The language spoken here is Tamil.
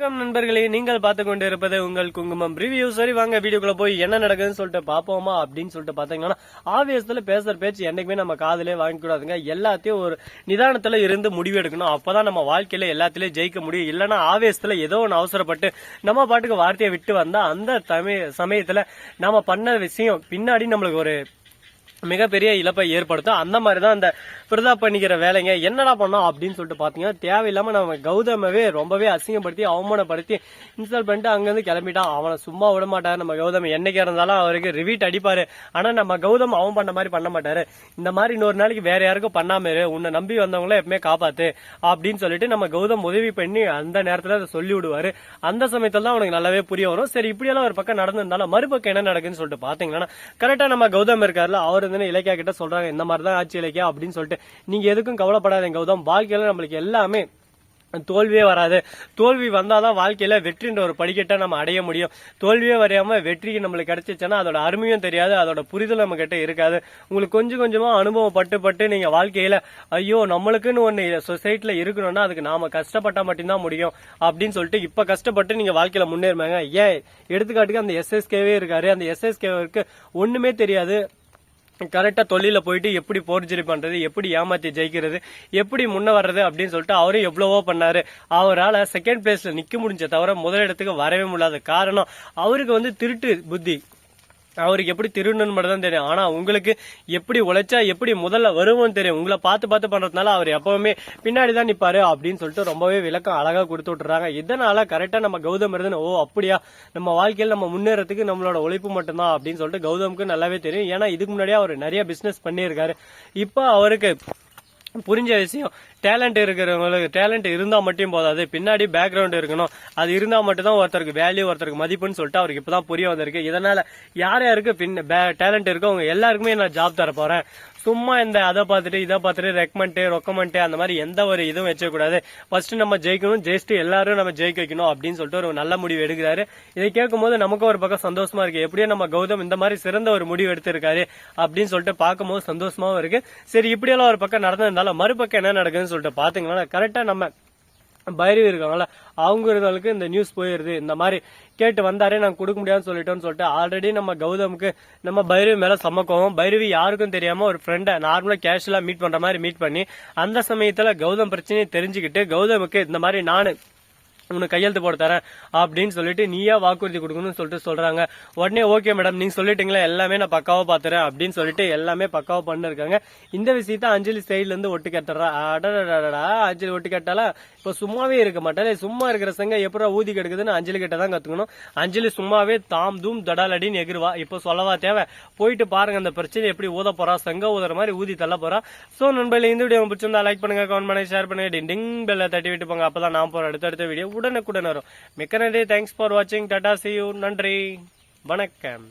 வணக்கம் நண்பர்களே. நீங்கள் பார்த்து கொண்டு இருப்பது உங்கள் குங்குமம் ரிவ்யூ சரி வாங்க வீடியோக்குள்ள போய் என்ன நடக்குதுன்னு சொல்லிட்டு பாப்போமா அப்படின்னு சொல்லிட்டு பாத்தீங்கன்னா ஆவேசத்துல பேசுற பேச்சு என்னைக்குமே நம்ம காதலே வாங்கிக்கூடாதுங்க. எல்லாத்தையும் ஒரு நிதானத்துல இருந்து முடிவு எடுக்கணும். அப்பதான் நம்ம வாழ்க்கையில எல்லாத்திலயும் ஜெயிக்க முடியும். இல்லைன்னா ஆவேசத்தில் ஏதோ ஒன்று அவசரப்பட்டு நம்ம பாட்டுக்கு வார்த்தையை விட்டு வந்தா அந்த தமிழ் சமயத்துல நம்ம பண்ண விஷயம் பின்னாடி நம்மளுக்கு ஒரு மிகப்பெரிய இழப்பை ஏற்படுத்தும். அந்த மாதிரி தான் அந்த பிரதா பண்ணிக்கிற வேலைங்க. என்னடா பண்ணோம் அப்படின்னு சொல்லிட்டு பாத்தீங்கன்னா தேவையில்லாம நம்ம கௌதமவே ரொம்பவே அசிங்கப்படுத்தி அவமானப்படுத்தி இன்ஸ்டால் பண்ணிட்டு அங்கிருந்து கிளம்பிட்டான். அவனை சும்மா விட மாட்டாரு நம்ம கௌதம். என்னைக்கு இருந்தாலும் அவருக்கு ரிவீட் அடிப்பாரு. ஆனா நம்ம கௌதம் அவன் பண்ண மாதிரி பண்ண மாட்டாரு. இந்த மாதிரி இன்னொரு நாளைக்கு வேற யாருக்கும் பண்ணாம இரு. உன்னை நம்பி வந்தவங்கள எப்பவுமே காப்பாத்து அப்படின்னு சொல்லிட்டு நம்ம கௌதம் உதவி பண்ணி அந்த நேரத்துல அதை சொல்லி விடுவாரு. அந்த சமயத்துல தான் அவனுக்கு நல்லாவே புரிய வரும். சரி இப்படியெல்லாம் ஒரு பக்கம் நடந்திருந்தாலும் மறுபக்கம் என்ன நடக்குன்னு சொல்லிட்டு பாத்தீங்கன்னா கரெக்டா நம்ம கௌதம் இருக்கார்ல அவர் வந்து இலக்கியா கிட்ட சொல்றாங்க இந்த மாதிரி தான் ஆச்சு இலக்கியா அப்படின்னு சொல்லிட்டு. நீங்க எதுக்கும் கவலைப்படாதீங்க கௌதம். வாழ்க்கையில நம்மளுக்கு எல்லாமே தோல்வியே வராது. தோல்வி வந்தாதான் வாழ்க்கையில வெற்றின்ற ஒரு படிக்கட்டை நம்ம அடைய முடியும். தோல்வியே வரையாம வெற்றிக்கு நம்மளுக்கு கிடைச்சிச்சுன்னா அதோட அருமையும் தெரியாது அதோட புரிதல் நம்ம கிட்ட இருக்காது. உங்களுக்கு கொஞ்சம் கொஞ்சமா அனுபவம் பட்டு பட்டு நீங்க வாழ்க்கையில ஐயோ நம்மளுக்குன்னு ஒண்ணு சொசைட்டில இருக்கணும்னா அதுக்கு நாம கஷ்டப்பட்டா மட்டும்தான் முடியும் அப்படின்னு சொல்லிட்டு இப்ப கஷ்டப்பட்டு நீங்க வாழ்க்கையில முன்னேறுமாங்க. ஏன்? எடுத்துக்காட்டுக்கு அந்த எஸ்எஸ்கேவே இருக்காரு. அந்த எஸ்எஸ்கேவுக்கு ஒண்ணுமே தெரியாது. கரெக்டா தொழில போயிட்டு எப்படி போர்ஜரி பண்றது எப்படி ஏமாத்தி ஜெயிக்கிறது எப்படி முன்ன வர்றது அப்படின்னு சொல்லிட்டு அவரும் எவ்வளவோ பண்ணாரு. அவரால் செகண்ட் பிளேஸ்ல நிக்க முடிஞ்ச தவிர முதலிடத்துக்கு வரவே முடியாத காரணம் அவருக்கு வந்து திருட்டு புத்தி. அவருக்கு எப்படி திருடணும்னு மட்டும் தான் தெரியும். ஆனா உங்களுக்கு எப்படி உழைச்சா எப்படி முதல்ல வருவோம்னு தெரியும். உங்களை பார்த்து பார்த்து பண்றதுனால அவர் எப்பவுமே பின்னாடி தான் நிப்பாரு அப்படின்னு சொல்லிட்டு ரொம்பவே விளக்கம் அழகா கொடுத்து விட்டுறாங்க. இதனால கரெக்டா நம்ம கௌதம் இருந்துன்னு ஓ அப்படியா? நம்ம வாழ்க்கையில் நம்ம முன்னேறதுக்கு நம்மளோட உழைப்பு மட்டும்தான் அப்படின்னு சொல்லிட்டு கௌதமுக்கு நல்லாவே தெரியும். ஏன்னா இதுக்கு முன்னாடியே அவர் நிறைய பிசினஸ் பண்ணியிருக்காரு. இப்போ அவருக்கு புரிஞ்ச விஷயம். டேலண்ட் இருக்கிறவங்களுக்கு டேலண்ட் இருந்தா மட்டும் போதாது. பின்னாடி பேக்ரவுண்ட் இருக்கணும். அது இருந்தா மட்டும்தான் ஒருத்தருக்கு வேல்யூ ஒருத்தருக்கு மதிப்புன்னு சொல்லிட்டு அவருக்கு இப்பதான் புரிய வந்திருக்கு. இதனால யார் யாருக்கு பின் டேலண்ட் இருக்கோ அவங்க எல்லாருக்குமே நான் ஜாப் தர போறேன். சும்மா இந்த அதை பார்த்துட்டு இதை பார்த்துட்டு ரெக்கமெண்ட் ரொக்கமெண்ட் அந்த மாதிரி எந்த ஒரு இதுவும் வச்சக்கூடாது ஃபர்ஸ்ட் நம்ம ஜெயிக்கணும் ஜெயிச்சுட்டு எல்லாரும் நம்ம ஜெயிக்க வைக்கணும் அப்படின்னு சொல்லிட்டு ஒரு நல்ல முடிவு எடுக்கிறாரு. இதை கேட்கும்போது நமக்கும் ஒரு பக்கம் சந்தோஷமா இருக்கு. எப்படியோ நம்ம கௌதம் இந்த மாதிரி சிறந்த ஒரு முடிவு எடுத்திருக்காரு அப்படின்னு சொல்லிட்டு பார்க்கும்போது சந்தோஷமாவும் இருக்கு. சரி இப்படியெல்லாம் ஒரு பக்கம் நடந்திருந்தாலும் மறுபக்கம் என்ன நடக்குதுன்னு சொல்லிட்டு பாத்தீங்கன்னா கரெக்டா நம்ம பைரவி இருக்காங்கல்ல அவங்க இருந்தவங்களுக்கு இந்த நியூஸ் போயிருது. இந்த மாதிரி கேட்டு வந்தாரே நாங்க கொடுக்க முடியாதுன்னு சொல்லிட்டோம்னு சொல்லிட்டு ஆல்ரெடி நம்ம கௌதமுக்கு நம்ம பைரவி மேல சமக்கவும் பைரவி யாருக்கும் தெரியாம ஒரு ஃப்ரெண்டை நார்மலா கேஷுவலா மீட் பண்ற மாதிரி மீட் பண்ணி அந்த சமயத்துல கௌதம் பிரச்சனையை தெரிஞ்சுக்கிட்டு கௌதமுக்கு இந்த மாதிரி நானு உனக்கு கையெழுத்து போட தரேன் அப்படின்னு சொல்லிட்டு நீயா வாக்குறுதி கொடுக்கணும்னு சொல்லிட்டு சொல்றாங்க. உடனே ஓகே மேடம் நீங்க சொல்லிட்டீங்களா எல்லாமே நான் பக்காவா பாத்துறேன் அப்படின்னு சொல்லிட்டு எல்லாமே பக்காவா பண்ணிருக்காங்க. இந்த விஷயத்த அஞ்சலி சைட்ல இருந்து ஒட்டு கட்டுறா. அடடா அஞ்சலி ஒட்டு கட்டால இப்ப சும்மாவே இருக்க மாட்டாரு சும்மா இருக்கிற சங்க எப்படா ஊதி கெடுக்குதுன்னு அஞ்சலி கிட்ட தான் கத்துக்கணும். அஞ்சலி சும்மாவே தாம் தூம் தடாலடின்னு எகிருவா. இப்ப சொல்லவா தேவை? போயிட்டு பாருங்க அந்த பிரச்சனை எப்படி ஊத போறா? சங்க ஊதுற மாதிரி ஊதி தள்ள போறா. சோ நண்பர்களே இந்த வீடியோ பிடிச்சிருந்தா லைக் பண்ணுங்க கமெண்ட் பண்ணுங்க ஷேர் பண்ணுங்க. டிங் டிங் பெல்ல தட்டி விட்டு போங்க. அப்பதான் நான் போற அடுத்தடுத்த வீடியோ உடனுக்குடன் வரும். மிக்க நன்றி. தேங்க்ஸ் ஃபார் வாட்சிங் டாடா சி யூ நன்றி. வணக்கம்.